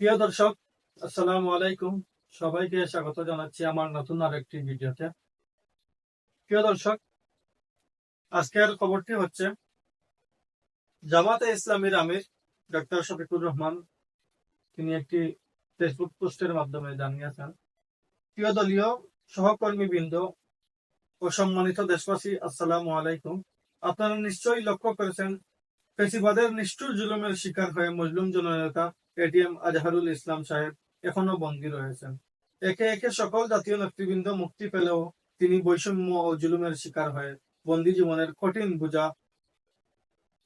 প্রিয় দর্শক, আসসালামু আলাইকুম। সবাইকে স্বাগত জানাচ্ছি আমার নতুন আরেকটি ভিডিওতে। প্রিয় দর্শক, আজকের খবরটি হচ্ছে, জামাতে ইসলামীর আমির ডক্টর শফিকুর রহমান, তিনি একটি ফেসবুক পোস্টের মাধ্যমে জানিয়েছেন, প্রিয় দলীয় সহকর্মী বৃন্দ ও সম্মানিত দেশবাসী, আসসালামু আলাইকুম। আপনারা নিশ্চয়ই লক্ষ্য করেছেন, ফেসিবাদের নিষ্ঠুর জুলুমের শিকার হয়ে মজলুম জননেতা এটিএম আজহারুল ইসলাম সাহেব এখনও বন্দী রয়েছেন। একে একে সকল জাতীয় নেতৃবৃন্দ মুক্তি পেলেও তিনি বৈষম্য ও জুলুমের শিকার হয়ে বন্দী জীবনের কঠিন বোঝা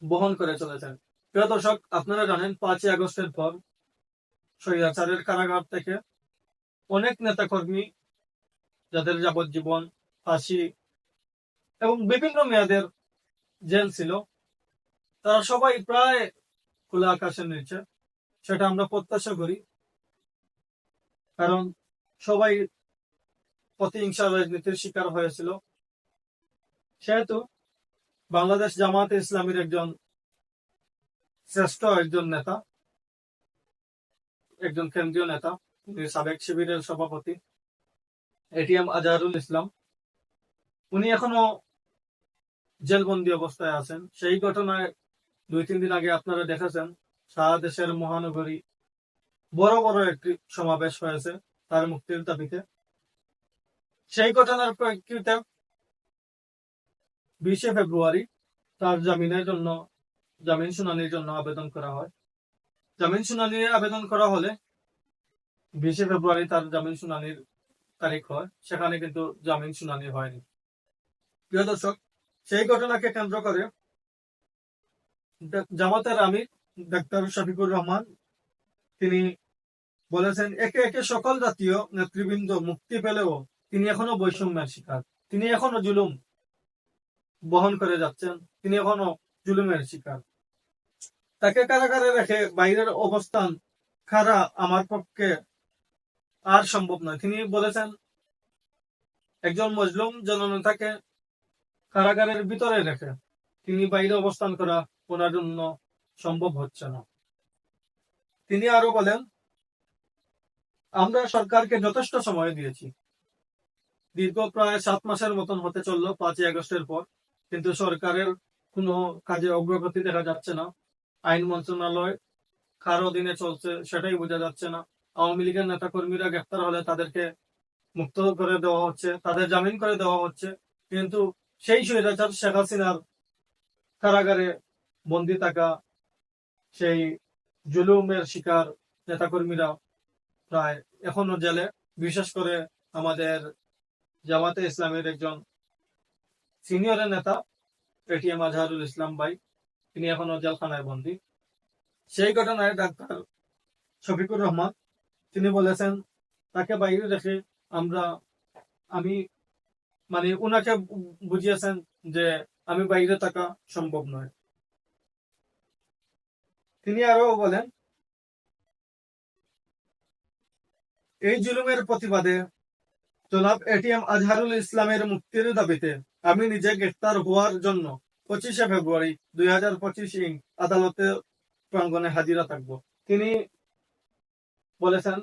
বহন করে চলেছেন। প্রিয় দর্শক, আপনারা জানেন পাঁচই আগস্টের পর স্বৈরাচারের কারাগার থেকে অনেক নেতাকর্মী, যাদের যাবজ্জীবন, ফাঁসি এবং বিভিন্ন মেয়াদের জেল ছিল, তারা সবাই প্রায় খোলা আকাশের নিচে সেটা আমরা প্রত্যাশা করি। কারণ সবাই প্রতিহিংসা রাজনীতির শিকার হয়েছিল। সেহেতু বাংলাদেশ জামাতে ইসলামীর একজন শ্রেষ্ঠ একজন নেতা, একজন কেন্দ্রীয় নেতা সাবেক শিবিরের সভাপতি এটিএম আজহারুল ইসলাম। উনি এখনও জেলবন্দি অবস্থায় আছেন। সেই ঘটনায় দুই তিন দিন আগে আপনারা দেখেছেন সারা দেশের মহানগরী বড় বড় একটি সমাবেশ হয়েছে তার মুক্তির দাবিতে। সেই ঘটনার প্রেক্ষিতে বিশে ফেব্রুয়ারি তার জামিনের জন্য, জামিন শুনানির জন্য আবেদন করা হয়। জামিন শুনানির আবেদন করা হলে বিশে ফেব্রুয়ারি তার জামিন শুনানির তারিখ হয়, সেখানে কিন্তু জামিন শুনানি হয়নি। প্রিয় দর্শক, সেই ঘটনাকে কেন্দ্র করে জামাতের আমির ডাক্তার শফিকুর রহমান, তিনি বলেছেন, একে একে সকল জাতীয় নেতৃবৃন্দ মুক্তি পেলেও তিনি এখনও বৈষম্যের শিকার। তিনি এখনও জুলুম বহন করে যাচ্ছেন। তিনি এখনও জুলুমের শিকার। তাকে কারাগারে রেখে বাইরের অবস্থান খারা আমার পক্ষে আর সম্ভব নয়। তিনি বলেছেন, একজন মজলুম জননেতাকে কারাগারের ভিতরে রেখে তিনি বাইরে অবস্থান করা ওনার জন্য সম্ভব হচ্ছে না। তিনি আরও বলেন, আমরা সরকারকে যথেষ্ট সময় দিয়েছি। দীর্ঘ প্রায় সাত মাসের মতন হতে চলল পাঁচই আগস্টের পর, কিন্তু সরকারের কোনো কাজে অগ্রগতি দেখা যাচ্ছে না। আইন মন্ত্রণালয় কার অধীনে চলছে, সেটাই বোঝা যাচ্ছে না। আওয়ামী লীগের নেতা কর্মীরা গ্রেফতার হলে তাদেরকে মুক্ত করে দেওয়া হচ্ছে, তাদের জামিন করে দেওয়া হচ্ছে। কিন্তু সেই স্বৈরাচার শেখ হাসিনার কারাগারে বন্দি থাকা সেই জুলুমের শিকার নেতাকর্মীরা প্রায় এখনও জেলে। বিশেষ করে আমাদের জামাতে ইসলামের একজন সিনিয়র নেতা এটিএম আজহারুল ইসলাম ভাই, তিনি এখনও জেলখানায় বন্দী। সেই ঘটনায় ডাক্তার শফিকুর রহমান, তিনি বলেছেন, তাকে বাইরে রেখে আমরা, আমি মানে উনাকে বুঝিয়েছেন যে আমি বাইরে থাকা সম্ভব নয়। তিনি আরও বলেন, এই জুলুমের প্রতিবাদে জনাব এটিএম আজহারুল ইসলামের মুক্তির দাবিতে আমি নিজে গ্রেফতার হওয়ার জন্য পঁচিশে ফেব্রুয়ারি দুই হাজার পঁচিশ ইং আদালতে প্রাঙ্গনে হাজিরা থাকব। তিনি বলেছেন,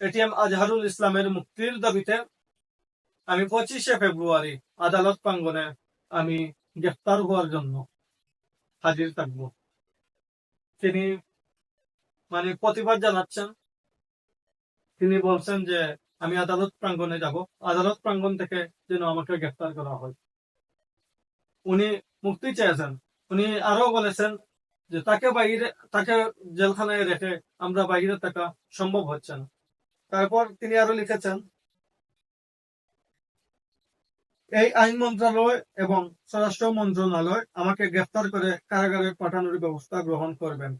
এটিএম আজহারুল ইসলামের মুক্তির দাবিতে আমি পঁচিশে ফেব্রুয়ারি আদালত প্রাঙ্গনে আমি গ্রেফতার হওয়ার জন্য হাজির থাকব। তিনি মানে প্রতিবাদ জানাচ্ছেন। তিনি বলছেন যে, আমি আদালত প্রাঙ্গনে যাব। আদালত প্রাঙ্গন থেকে যেন আমাকে গ্রেফতার করা হয়। উনি মুক্তি চেয়েছেন। উনি আরও বলেছেন যে, তাকে বাইরে, তাকে জেলখানায় রেখে আমরা বাইরে থাকা সম্ভব হচ্ছে না। তারপর তিনি আরও লিখেছেন এই আইন মন্ত্রণালয় এবং স্বরাষ্ট্র মন্ত্রণালয় আমাকে গ্রেফতার করে কারাগারে পাঠানোর ব্যবস্থা গ্রহণ করবেন।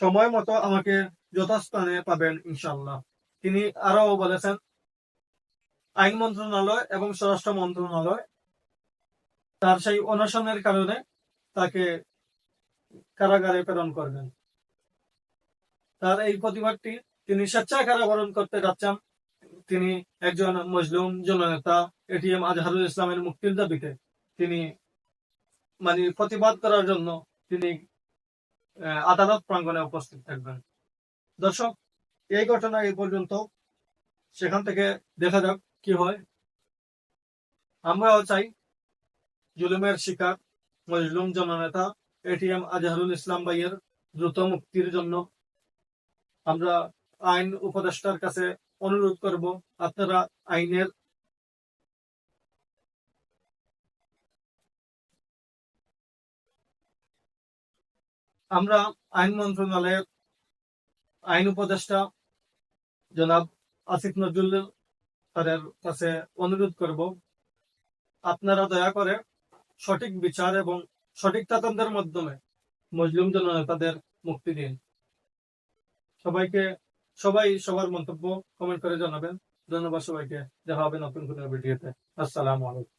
সময় মতো আমাকে যথাস্থানে পাবেন ইনশাল্লাহ তিনি আরও বলেছেন, আইন মন্ত্রণালয় এবং স্বরাষ্ট্র মন্ত্রণালয় তার সেই অনশনের কারণে তাকে কারাগারে প্রেরণ করবেন। তার এই প্রতিবাদটি তিনি স্বেচ্ছায় কারাবরণ করতে যাচ্ছেন। তিনি একজন মজলুম জননেতা এটিএম আজহারুল ইসলামের মুক্তির দাবিতে তিনি মানে প্রতিবাদ করার জন্য তিনি আদালত প্রাঙ্গণে উপস্থিত থাকবেন। দর্শক, এই ঘটনা এই পর্যন্ত। সেখান থেকে দেখা যাক কি হয়। আমরাও চাই জুলুমের শিকার, মজলুম জননেতা এটিএম আজহারুল ইসলাম ভাইয়ের দ্রুত মুক্তির জন্য। আমরা আইন উপদেষ্টার কাছে অনুরোধ করব, আপনারা আইনের আমরা আইন মন্ত্রণালয়ের আইন উপদেষ্টা জনাব আসিফ নজরুল তাদের কাছে অনুরোধ করব, আপনারা দয়া করে সঠিক বিচার এবং সঠিক তদন্তের মাধ্যমে মজলুম জননেতাদের মুক্তি দিন। সবাইকে, সবাই সবার মন্তব্য কমেন্ট করে জানাবেন। ধন্যবাদ সবাইকে। দেখা হবে নতুন কোনো ভিডিওতে। আসসালামু আলাইকুম।